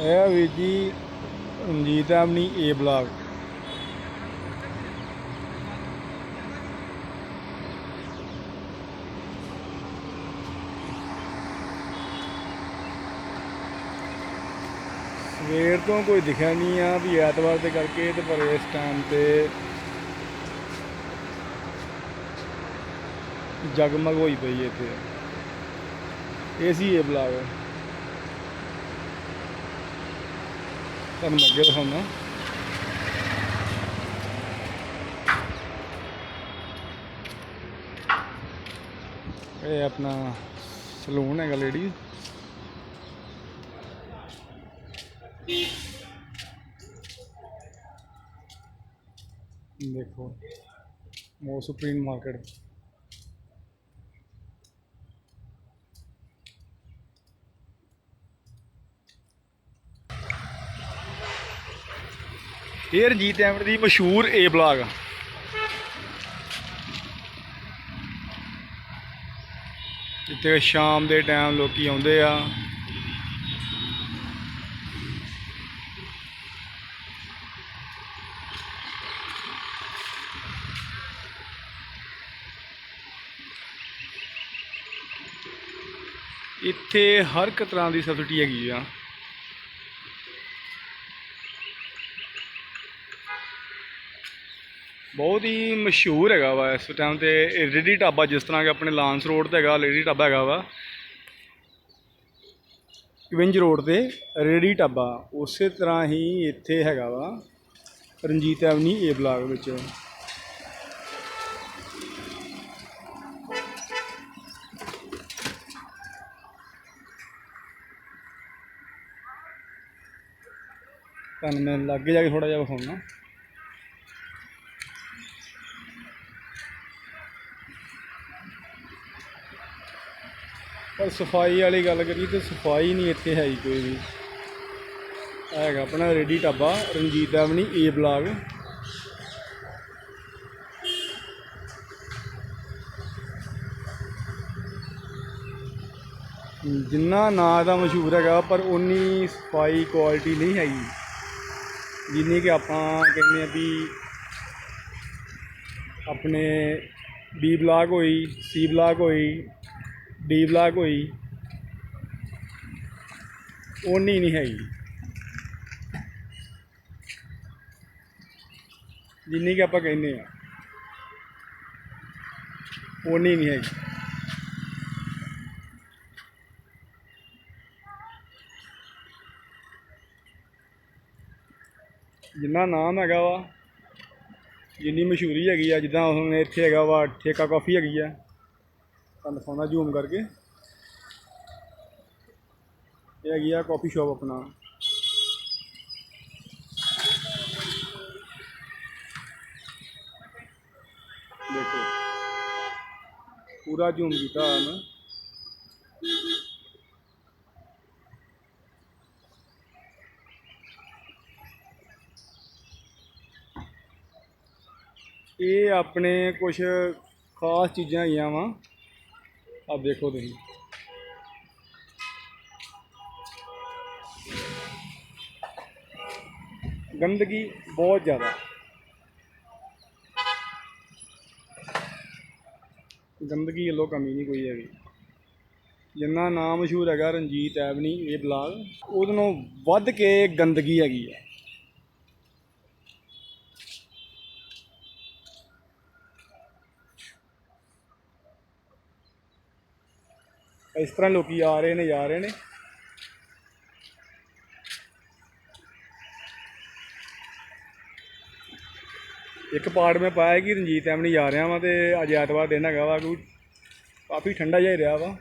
ਇਹ ਆ ਵੀਰ ਜੀ, ਰਣਜੀਤ ਐਵਨੀ ਏ ਬਲਾਕ। ਸਵੇਰ ਤੋਂ ਕੋਈ ਦਿਖਿਆ ਨਹੀਂ ਆ ਵੀ ਐਤਵਾਰ ਦੇ ਕਰਕੇ ਤੇ ਪਰ ਇਸ ਟਾਈਮ ਤੇ ਜਗਮਗ ਹੋਈ ਪਈ ਇੱਥੇ। ਇਹ ਸੀ ਏ ਬਲਾਕ। ਤੁਹਾਨੂੰ ਮੈਂ ਅੱਗੇ ਦਿਖਾਉਣਾ ਇਹ ਆਪਣਾ ਸਲੂਨ ਹੈਗਾ ਲੇਡੀ ਦੇਖੋ ਮੋ ਸੁਪਰੀਮ ਮਾਰਕੀਟ। ਇਹ ਰਣਜੀਤ ਐਵਨ ਦੀ ਮਸ਼ਹੂਰ ਏ ਬਲਾਗ ਜਿੱਥੇ ਸ਼ਾਮ ਦੇ ਟਾਈਮ ਲੋਕੀ ਆਉਂਦੇ ਆ। ਇੱਥੇ ਹਰ ਇੱਕ ਤਰ੍ਹਾਂ ਦੀ ਸਬਸਿਡੀ ਹੈਗੀ ਆ। ਬਹੁਤ ਹੀ ਮਸ਼ਹੂਰ ਹੈਗਾ ਵਾ ਇਸ ਟਾਈਮ ਤੇ, ਇਹ ਰੇਡੀ ਢਾਬਾ ਜਿਸ ਤਰ੍ਹਾਂ ਕਿ ਆਪਣੇ ਲਾਂਸ ਰੋਡ ਤੇ ਹੈਗਾ ਲੇਡੀ ਢਾਬਾ ਹੈਗਾ ਵਾ। ਵਿੰਜ ਰੋਡ ਤੇ ਰੇਡੀ ਢਾਬਾ, ਉਸੇ ਤਰ੍ਹਾਂ ਹੀ ਇੱਥੇ ਹੈਗਾ ਵਾ, ਰਣਜੀਤ ਐਵਨੀ ਏ ਬਲਾਕ ਵਿੱਚ। ਤੁਹਾਨੂੰ ਮੈਂ ਲਾਗੇ ਜਾ ਕੇ ਥੋੜਾ ਜਿਹਾ ਵਿਖਾਉਣਾ ਪਰ ਸਫ਼ਾਈ ਵਾਲੀ ਗੱਲ ਕਰੀਏ ਤੇ ਸਫ਼ਾਈ ਨਹੀਂ ਇੱਥੇ ਹੈ ਹੀ ਕੋਈ ਵੀ। ਹੈਗਾ ਆਪਣਾ ready dhaba, Ranjit avenue A block. ਜਿੰਨਾ ਨਾਂ ਦਾ ਮਸ਼ਹੂਰ ਹੈਗਾ, ਪਰ ਉਨੀ ਸਫ਼ਾਈ ਕੁਆਲਿਟੀ ਨਹੀਂ ਹੈਗੀ ਜਿੰਨੀ ਕਿ ਆਪਾਂ ਕਹਿੰਦੇ ਆ ਵੀ ਆਪਣੇ ਬੀ ਬਲਾਕ ਹੋਈ, ਸੀ ਬਲਾਕ ਹੋਈ ਡੀ ਬਲਾਕ ਹੋਈ ਉਨੀ ਨਹੀਂ ਹੈਗੀ। ਜਿੰਨੀ ਕਿ ਆਪਾਂ ਕਹਿੰਦੇ ਆ ਉਨੀ ਨਹੀਂ ਹੈਗੀ। ਜਿੰਨਾ ਨਾਮ ਹੈਗਾ ਵਾ, ਜਿੰਨੀ ਮਸ਼ਹੂਰੀ ਹੈਗੀ ਆ, ਜਿੱਦਾਂ ਹੁਣ ਇੱਥੇ ਹੈਗਾ ਵਾ ਠੇਕਾ ਕਾਫੀ ਹੈਗੀ ਆ। ਤੁਹਾਨੂੰ ਦਿਖਾਉਣਾ ਜ਼ੂਮ ਕਰਕੇ। ਇਹ ਹੈਗੀ ਆ ਕਾਫੀ ਸ਼ਾਪ ਆਪਣਾ। ਦੇਖੋ, ਪੂਰਾ ਜ਼ੂਮ ਕੀਤਾ ਹੋਇਆ ਇਹ ਆਪਣੇ ਕੁਝ ਖਾਸ ਚੀਜ਼ਾਂ ਹੈਗੀਆਂ ਵਾ। ਆਪ ਦੇਖੋ ਤੁਸੀਂ। ਗੰਦਗੀ ਬਹੁਤ ਜ਼ਿਆਦਾ। ਗੰਦਗੀ ਵੱਲੋਂ ਕਮੀ ਨਹੀਂ ਕੋਈ ਹੈਗੀ। ਜਿੰਨਾ ਨਾਮ ਮਸ਼ਹੂਰ ਹੈਗਾ ਰਣਜੀਤ ਐਵਨੀ, ਇਹ ਬਲਾਗ ਉਹਦੇ ਨਾਲੋਂ ਵੱਧ ਕੇ ਗੰਦਗੀ ਹੈਗੀ ਹੈ ਇਸ ਤਰ੍ਹਾਂ ਲੋਕੀ ਆ ਰਹੇ ਨੇ, ਜਾ ਰਹੇ ਨੇ। ਇੱਕ ਪਾਰਟ ਮੈਂ ਪਾਇਆ ਕਿ ਰਣਜੀਤ ਐਵਨੀ ਜਾ ਰਿਹਾ ਵਾਂ ਤੇ ਅੱਜ ਐਤਵਾਰ ਦਿਨ ਹੈਗਾ ਵਾ, ਕੋਈ ਕਾਫੀ ਠੰਡਾ ਜਿਹਾ ਹੀ ਰਿਹਾ ਵਾ।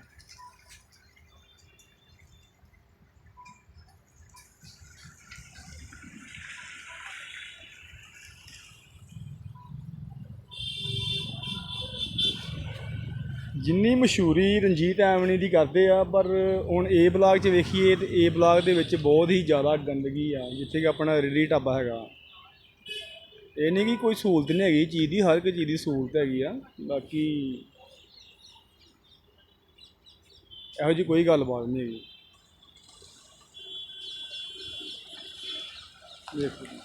ਜਿੰਨੀ ਮਸ਼ਹੂਰੀ ਰਣਜੀਤ ਐਵਨੀ ਦੀ ਕਰਦੇ ਆ, ਪਰ ਹੁਣ ਏ ਬਲਾਕ 'ਚ ਵੇਖੀਏ ਤੇ ਏ ਬਲਾਕ ਦੇ ਵਿੱਚ ਬਹੁਤ ਹੀ ਜ਼ਿਆਦਾ ਗੰਦਗੀ ਆ, ਜਿੱਥੇ ਕਿ ਆਪਣਾ ਰੇੜੀ ਢਾਬਾ ਹੈਗਾ। ਇਹ ਨਹੀਂ ਕਿ ਕੋਈ ਸਹੂਲਤ ਨਹੀਂ ਹੈਗੀ, ਚੀਜ਼ ਦੀ, ਹਰ ਇੱਕ ਚੀਜ਼ ਦੀ ਸਹੂਲਤ ਹੈਗੀ ਆ, ਬਾਕੀ ਇਹੋ ਜਿਹੀ ਕੋਈ ਗੱਲਬਾਤ ਨਹੀਂ ਹੈਗੀ। ਦੇਖੋ ਜੀ।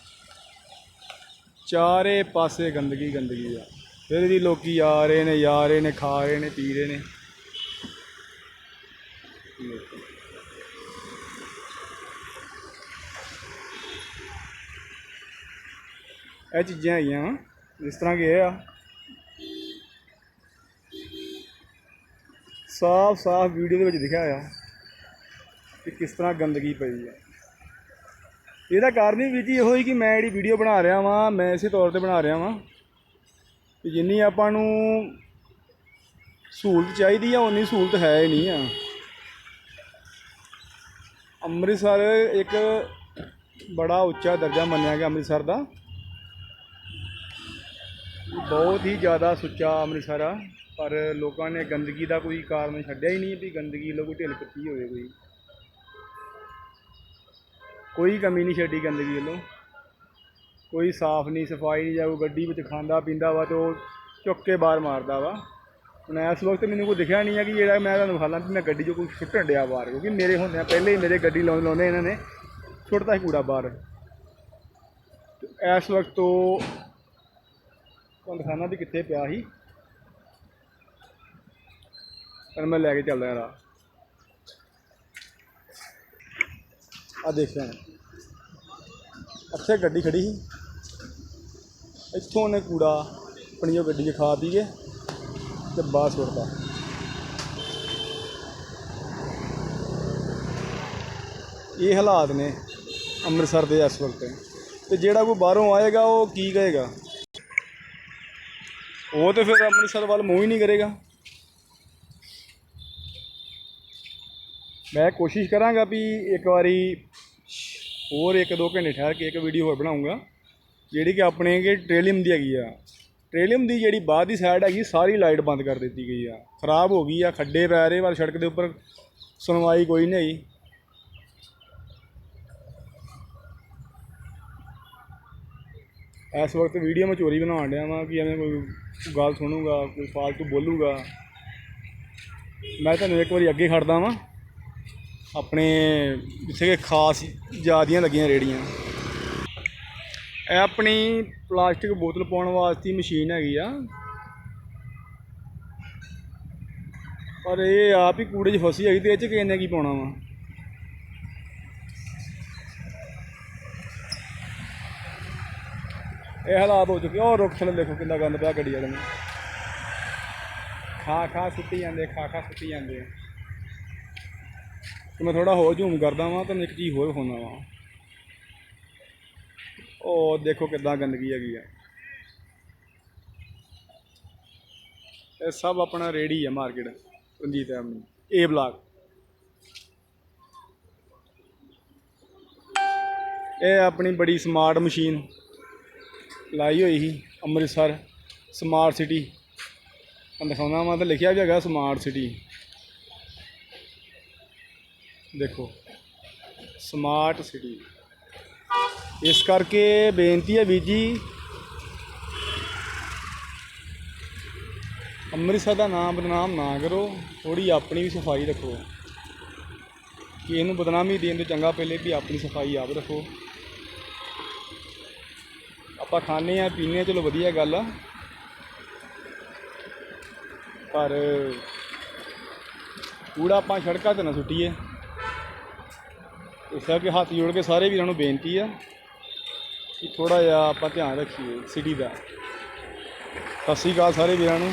ਚਾਰੇ ਪਾਸੇ ਗੰਦਗੀ ਗੰਦਗੀ ਆ। ਫਿਰ ਵੀ ਲੋਕੀ ਆ ਰਹੇ ਨੇ, ਜਾ ਰਹੇ ਨੇ, ਖਾ ਰਹੇ ਨੇ, ਪੀ ਰਹੇ ਨੇ। ਇਹ ਚੀਜ਼ਾਂ ਹੈਗੀਆਂ ਵਾ ਜਿਸ ਤਰ੍ਹਾਂ ਕਿ ਇਹ ਆ। ਸਾਫ਼ ਸਾਫ਼ ਵੀਡੀਓ ਦੇ ਵਿੱਚ ਦਿਖਿਆ ਆ ਕਿ ਕਿਸ ਤਰ੍ਹਾਂ ਗੰਦਗੀ ਪਈ ਆ। ਇਹਦਾ ਕਾਰਨ ਵੀ ਜੀ ਇਹੋ ਹੀ ਕਿ ਮੈਂ ਜਿਹੜੀ ਵੀਡੀਓ ਬਣਾ ਰਿਹਾ ਵਾਂ, ਮੈਂ ਇਸੇ ਤੌਰ ਤੇ ਬਣਾ ਰਿਹਾ ਵਾਂ। ਵੀ ਜਿੰਨੀ ਆਪਾਂ ਨੂੰ ਸਹੂਲਤ ਚਾਹੀਦੀ ਆ ਉਨੀ ਸਹੂਲਤ ਹੈ ਹੀ ਨਹੀਂ ਆ। ਅੰਮ੍ਰਿਤਸਰ ਇੱਕ ਬੜਾ ਉੱਚਾ ਦਰਜਾ ਮੰਨਿਆ ਗਿਆ ਅੰਮ੍ਰਿਤਸਰ ਦਾ। ਬਹੁਤ ਹੀ ਜ਼ਿਆਦਾ ਸੁੱਚਾ ਅੰਮ੍ਰਿਤਸਰ ਆ, ਪਰ ਲੋਕਾਂ ਨੇ ਗੰਦਗੀ ਦਾ ਕੋਈ ਕਾਰਨ ਛੱਡਿਆ ਹੀ ਨਹੀਂ ਵੀ ਗੰਦਗੀ ਲੋਕੋ ਢਿੱਲ ਕੱਤੀ ਹੋਵੇ ਕੋਈ। ਕੋਈ ਕਮੀ ਨਹੀਂ ਛੱਡੀ ਗੰਦਗੀ ਵੱਲੋਂ। ਕੋਈ ਸਾਫ਼ ਨਹੀਂ, ਸਫ਼ਾਈ ਨਹੀਂ ਜਾਂ ਕੋਈ ਗੱਡੀ ਵਿੱਚ ਖਾਂਦਾ ਪੀਂਦਾ ਵਾ ਤੇ ਉਹ ਚੁੱਕ ਕੇ ਬਾਹਰ ਮਾਰਦਾ ਵਾ। ਹੁਣ ਇਸ ਵਕਤ ਮੈਨੂੰ ਕੋਈ ਦਿਖਿਆ ਨਹੀਂ ਹੈ ਕਿ ਜਿਹੜਾ ਮੈਂ ਤੁਹਾਨੂੰ ਵਿਖਾਲਾਂ ਵੀ ਮੈਂ ਗੱਡੀ 'ਚੋਂ ਕੋਈ ਸੁੱਟਣ ਡਿਆ ਬਾਹਰ, ਕਿਉਂਕਿ ਮੇਰੇ ਹੁੰਦਿਆਂ ਪਹਿਲੇ ਹੀ ਮੇਰੇ ਗੱਡੀ ਲਾਉਂਦੇ ਲਾਉਂਦੇ ਇਹਨਾਂ ਨੇ ਸੁੱਟਦਾ ਸੀ ਕੂੜਾ ਬਾਹਰ। ਇਸ ਵਕਤ ਤੋਂ ਤੁਹਾਨੂੰ ਦਿਖਾਣਾ ਵੀ ਕਿੱਥੇ ਪਿਆ ਸੀ? ਪਰ ਮੈਂ ਲੈ ਕੇ ਚੱਲਦਾ ਯਾਰ ਆ। ਦੇਖਿਆ ਅੱਛੇ, ਗੱਡੀ ਖੜੀ ਸੀ? ਇੱਥੋਂ ਉਹਨੇ ਕੂੜਾ ਆਪਣੀ ਉਹ ਗੱਡੀ 'ਚ ਖਾ ਪੀ ਕੇ ਤੇ ਬਾਹਰ ਸੁੱਟਦਾ ਇਹ ਹਾਲਾਤ ਨੇ ਅੰਮ੍ਰਿਤਸਰ ਦੇ ਇਸ ਵਕਤ। ਤੇ ਜਿਹੜਾ ਕੋਈ ਬਾਹਰੋਂ ਆਏਗਾ, ਉਹ ਕੀ ਕਹੇਗਾ? ਉਹ ਤੇ ਫਿਰ ਅੰਮ੍ਰਿਤਸਰ ਵੱਲ ਮੂੰਹ ਹੀ ਨਹੀਂ ਕਰੇਗਾ। ਮੈਂ ਕੋਸ਼ਿਸ਼ ਕਰਾਂਗਾ ਵੀ ਇੱਕ ਵਾਰੀ ਹੋਰ ਇੱਕ ਦੋ ਘੰਟੇ ਠਹਿਰ ਕੇ ਇੱਕ ਵੀਡੀਓ ਹੋਰ ਬਣਾਉਂਗਾ। ਜਿਹੜੀ ਕਿ ਆਪਣੇ ਕਿ ਟ੍ਰੇਲੀਅਮ ਦੀ ਹੈਗੀ ਆ। ਟ੍ਰੇਲੀਅਮ ਦੀ ਜਿਹੜੀ ਬਾਹਰ ਦੀ ਸਾਈਡ ਹੈਗੀ, ਸਾਰੀ ਲਾਈਟ ਬੰਦ ਕਰ ਦਿੱਤੀ ਗਈ ਆ। ਖਰਾਬ ਹੋ ਗਈ ਆ, ਖੱਡੇ ਪੈ ਰਹੇ, ਪਰ ਸੜਕ ਦੇ ਉੱਪਰ ਸੁਣਵਾਈ ਕੋਈ ਨਹੀਂ ਹੈਗੀ ਇਸ ਵਕਤ ਵੀਡੀਓ ਮੈਂ ਚੋਰੀ ਬਣਾਉਣ ਡਿਆ ਵਾਂ, ਕਿ ਐਵੇਂ ਕੋਈ ਗੱਲ ਸੁਣੂਗਾ, ਕੋਈ ਫਾਲਤੂ ਬੋਲੂਗਾ। ਮੈਂ ਤੁਹਾਨੂੰ ਇੱਕ ਵਾਰੀ ਅੱਗੇ ਖੜਦਾ ਵਾਂ। ਆਪਣੇ ਜਿੱਥੇ ਕਿ ਖਾਸ ਜਿਆਦੀਆਂ ਲੱਗੀਆਂ ਰੇੜੀਆਂ। ਇਹ ਆਪਣੀ ਪਲਾਸਟਿਕ ਬੋਤਲ ਪਾਉਣ ਵਾਸਤੇ ਮਸ਼ੀਨ ਹੈਗੀ ਆ। ਪਰ ਇਹ ਆਪ ਹੀ ਕੂੜੇ 'ਚ ਫਸੀ ਹੈਗੀ ਤੇ ਇਹ 'ਚ ਕਿਸੇ ਨੇ ਕੀ ਪਾਉਣਾ ਵਾ? ਇਹ ਹਾਲਾਤ ਹੋ ਚੁੱਕੇ ਉਹ ਰੁੱਖ ਥੱਲੇ ਦੇਖੋ ਕਿੰਨਾ ਗੰਦ ਪਿਆ ਗੱਡੀ ਵਾਲੇ ਨੂੰ। ਖਾ ਖਾ ਸੁੱਟੀ ਜਾਂਦੇ ਖਾ ਖਾ ਸੁੱਟੀ ਜਾਂਦੇ ਤੇ ਮੈਂ ਥੋੜਾ ਹੋਰ ਜ਼ੂਮ ਕਰਦਾ ਵਾਂ, ਤੁਹਾਨੂੰ ਇੱਕ ਚੀਜ਼ ਹੋਰ ਵਿਖਾਉਂਦਾ ਵਾਂ। ਉਹ ਦੇਖੋ ਕਿੱਦਾਂ ਗੰਦਗੀ ਹੈਗੀ ਆ। ਇਹ ਸਭ ਆਪਣਾ ਰੇੜੀ ਆ market, Ranjit avenue A block ਇਹ ਆਪਣੀ ਬੜੀ ਸਮਾਰਟ ਮਸ਼ੀਨ ਲਾਈ ਹੋਈ ਸੀ ਅੰਮ੍ਰਿਤਸਰ ਸਮਾਰਟ ਸਿਟੀ ਤੁਹਾਨੂੰ ਦਿਖਾਉਣਾ ਵਾ, ਤਾਂ ਲਿਖਿਆ ਵੀ ਹੈਗਾ ਸਮਾਰਟ ਸਿਟੀ ਦੇਖੋ ਸਮਾਰਟ ਸਿਟੀ ਇਸ ਕਰਕੇ ਬੇਨਤੀ ਹੈ ਵੀਰ ਜੀ, ਅੰਮ੍ਰਿਤਸਰ ਦਾ ਨਾਮ ਬਦਨਾਮ ਨਾ ਕਰੋ ਥੋੜੀ ਆਪਣੀ ਵੀ ਸਫ਼ਾਈ ਰੱਖੋ। ਕਿ ਇਹਨੂੰ ਬਦਨਾਮੀ ਦੇਣ ਤੋਂ ਚੰਗਾ ਪਹਿਲੇ ਵੀ ਆਪਣੀ ਸਫ਼ਾਈ ਆਪ ਰੱਖੋ। ਆਪਾਂ ਖਾਂਦੇ ਆ ਪੀਂਦੇ ਆ ਚਲੋ ਵਧੀਆ ਗੱਲ ਆ। ਪਰ ਕੂੜਾ ਆਪਾਂ ਸੜਕਾਂ ਤੇ ਨਾ ਸੁੱਟੀਏ। ਇਸ ਕਰਕੇ ਹੱਥ ਜੋੜ ਕੇ ਸਾਰੇ ਵੀਰਾਂ ਨੂੰ ਬੇਨਤੀ ਆ। ਕਿ ਥੋੜਾ ਜਿਹਾ ਆਪਾਂ ਧਿਆਨ ਰੱਖੀਏ ਸਿਟੀ ਦਾ। ਸਤਿ ਸ਼੍ਰੀ ਅਕਾਲ ਸਾਰੇ ਵੀਰਾਂ ਨੂੰ।